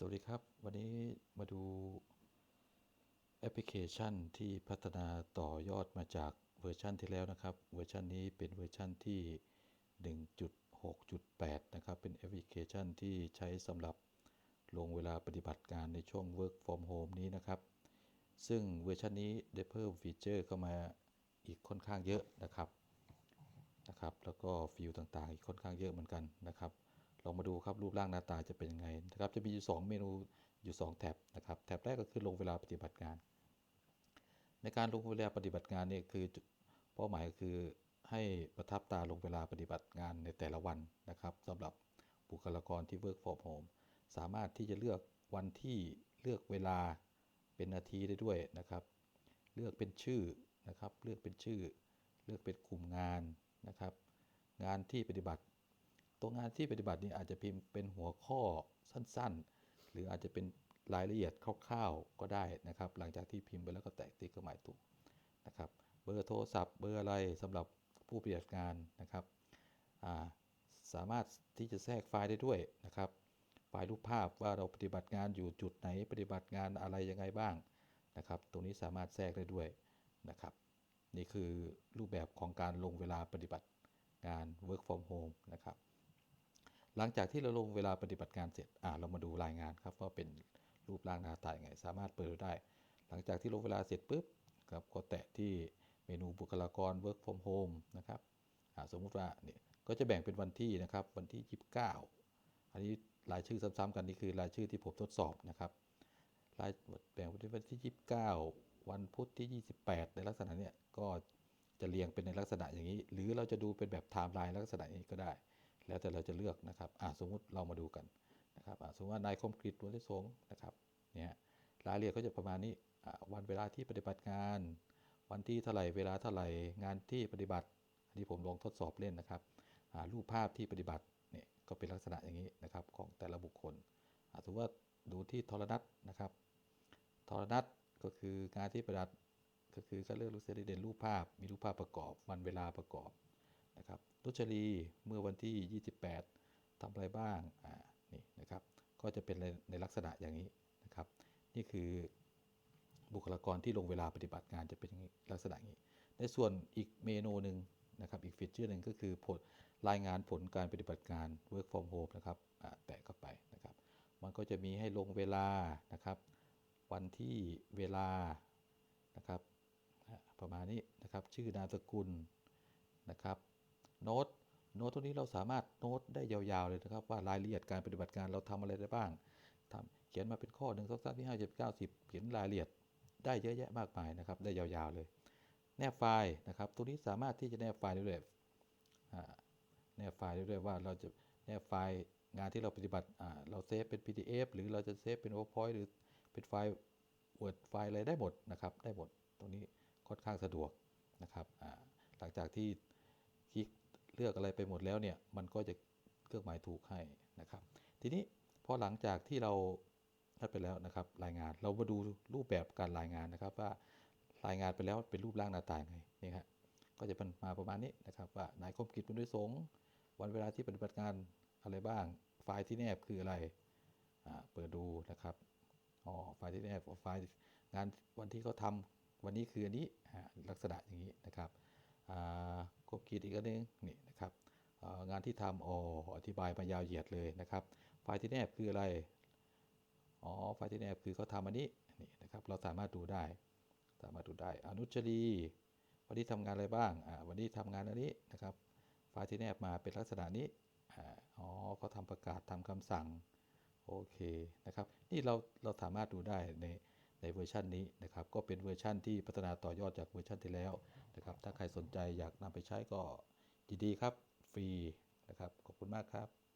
สวัสดีครับ วันนี้มาดูแอปพลิเคชันที่พัฒนาต่อยอดมาจากเวอร์ชันที่แล้วนะครับ เวอร์ชันนี้เป็นเวอร์ชันที่ 1.6.8 นะครับ เป็นแอปพลิเคชันที่ใช้สำหรับลงเวลาปฏิบัติการในช่วง Work from Home นี้นะครับ ซึ่งเวอร์ชันนี้ได้เพิ่มฟีเจอร์เข้ามาอีกค่อนข้างเยอะนะครับนะครับ แล้วก็ฟิลต่างๆ อีกค่อนข้างเยอะเหมือนกันนะครับ องมาดูครับรูปร่างหน้าตาจะเป็นยังไงนะครับ จะมีอยู่ 2 เมนูอยู่ 2 แท็บนะครับ แท็บแรกก็คือลงเวลาปฏิบัติงาน ในการลงเวลาปฏิบัติงานเนี่ยคือเป้าหมายก็คือให้ประทับตาลงเวลาปฏิบัติงานในแต่ละวันนะครับสำหรับบุคลากรที่ work from home สามารถที่จะเลือกวันที่เลือกเวลาเป็นนาทีได้ด้วยนะครับ เลือกเป็นชื่อนะครับ เลือกเป็นชื่อ เลือกเป็นกลุ่มงานนะครับ งานที่ปฏิบัติ ตัวงานที่ปฏิบัตินี้อาจจะพิมพ์เป็นหัวข้อสั้นๆ หรืออาจจะเป็นรายละเอียดคร่าวๆก็ได้นะครับ หลังจากที่พิมพ์ไปแล้วก็แตะติ๊กเครื่องหมายถูกนะครับ เบอร์โทรศัพท์ เบอร์อะไรสำหรับผู้ปฏิบัติงานนะครับาสามารถที่จะแทรกไฟล์ได้ด้วยนะครับไฟล์รูปภาพว่าเราปฏิบัติงานอยู่จุดไหนปฏิบัติงานอะไรยังไงบ้างนะครับ ตรงนี้สามารถแทรกได้ด้วยนะครับ นี่คือรูปแบบของการลงเวลาปฏิบัติงาน work from home นะครับ หลังจากที่เราลงเวลาปฏิบัติงานเสร็จอ่าเรามาดูรายงานครับว่าเป็นรูปร่างหน้าตาย่างไง สามารถเปิดได้ หลังจากที่ลงเวลาเสร็จปุ๊บครับก็แตะที่เมนูบุคลากร work from home นะครับสมมุติว่าเนี่ยก็จะแบ่งเป็นวันที่นะครับวันที่ 29 อันนี้รายชื่อซ้ำๆกันนี่คือรายชื่อที่ผมทดสอบนะครับรายแบ่งเป็นวันที่ 29 วันพุธที่ 28 ในลักษณะเนี้ยก็จะเรียงเป็นในลักษณะอย่างนี้ หรือเราจะดูเป็นแบบไทม์ไลน์ลักษณะนี้ก็ได้ แล้วแต่เราจะเลือกนะครับอ่าสมมุติเรามาดูกันนะครับอ่าสมมติว่านายคมกริตวันิสงฆ์นะครับเนี่ยรายละเอียดก็จะประมาณนี้วันเวลาที่ปฏิบัติงาน วันที่เท่าไหร่เวลาเท่าไหร่งานที่ปฏิบัติอันนี้ผมลองทดสอบเล่นนะครับรูปภาพที่ปฏิบัติเนี่ยก็เป็นลักษณะอย่างนี้นะครับของแต่ละบุคคลสมมติว่าดูที่ทรนัตนะครับทรนัตก็คืองานที่ปฏิบัติก็คือก็เลือกรูปเสรีเด่นรูปภาพ มีรูปภาพประกอบ วันเวลาประกอบ นะครับนุชรีเมื่อวันที่ 28ทำอะไรบ้างอ่านี่นะครับก็จะเป็นในในลักษณะอย่างนี้นะครับ นี่คือบุคลากรที่ลงเวลาปฏิบัติงานจะเป็นลักษณะอย่างนี้ ในส่วนอีกเมนูหนึ่งนะครับอีกฟีเจอร์หนึ่งก็คือผลรายงานผลการปฏิบัติการ work from home นะครับแตะเข้าไปนะครับ มันก็จะมีให้ลงเวลานะครับ วันที่เวลานะครับประมาณนี้นะครับชื่อนามสกุลนะครับ โน้ตโน้ตตรงนี้เราสามารถโน้ตได้ยาวๆเลยนะครับ ว่ารายละเอียดการปฏิบัติการเราทำอะไรได้บ้างทำเขียนมาเป็นข้อหนึ่งสองสามสี่ห้าเจ็ดเก้าสิบเขียนรายละเอียดได้เยอะแยะมากมายนะครับ ได้ยาวๆเลย แนบไฟล์นะครับตรงนี้สามารถที่จะแนบไฟล์ได้ด้วยแนบไฟล์ได้ด้วยว่าเราจะแนบไฟล์งานที่เราปฏิบัติเราเซฟเป็น PDF หรือเราจะเซฟเป็น PowerPoint หรือเป็นไฟล์ Word ไฟล์อะไรได้หมดนะครับ ได้หมดตรงนี้ค่อนข้างสะดวกนะครับหลังจากที่ เลือกอะไรไปหมดแล้วเนี่ยมันก็จะเครื่องหมายถูกให้นะครับ ทีนี้พอหลังจากที่เรานัดไปแล้วนะครับ รายงานเรามาดูรูปแบบการรายงานนะครับ ว่ารายงานไปแล้วเป็นรูปร่างหน้าตายไงนี่ครก็จะเป็นมาประมาณนี้นะครับว่านายคมกิจบุญด้วยสงวันเวลาที่ปฏิบัติงานอะไรบ้าง ไฟล์ที่แนบคืออะไรอ่าเปิดดูนะครับอ๋อไฟล์ที่แนบไฟล์งานวันที่เขาทำวันนี้คืออันนี้ลักษณะอย่างนี้นะครับอ่าครบขีดอีกอันนึงนี่ งานที่ทำอ๋ออธิบายมายาวเหยียดเลยนะครับ ไฟล์ที่แนบคืออะไร อ๋อ ไฟล์ที่แนบคือเขาทำอันนี้ นี่นะครับ เราสามารถดูได้ สามารถดูได้ อนุชรี วันนี้ทำงานอะไรบ้าง อ่า วันนี้ทำงานอันนี้นะครับ ไฟล์ที่แนบมาเป็นลักษณะนี้ อ๋อเขาทำประกาศทำคำสั่ง โอเคนะครับ นี่เรา เราสามารถดูได้ในในเวอร์ชันนี้นะครับ ก็เป็นเวอร์ชันที่พัฒนาต่อยอดจากเวอร์ชันที่แล้วนะครับ ถ้าใครสนใจอยากนำไปใช้ก็ยินดีครับ ฟรีนะครับ ขอบคุณมากครับ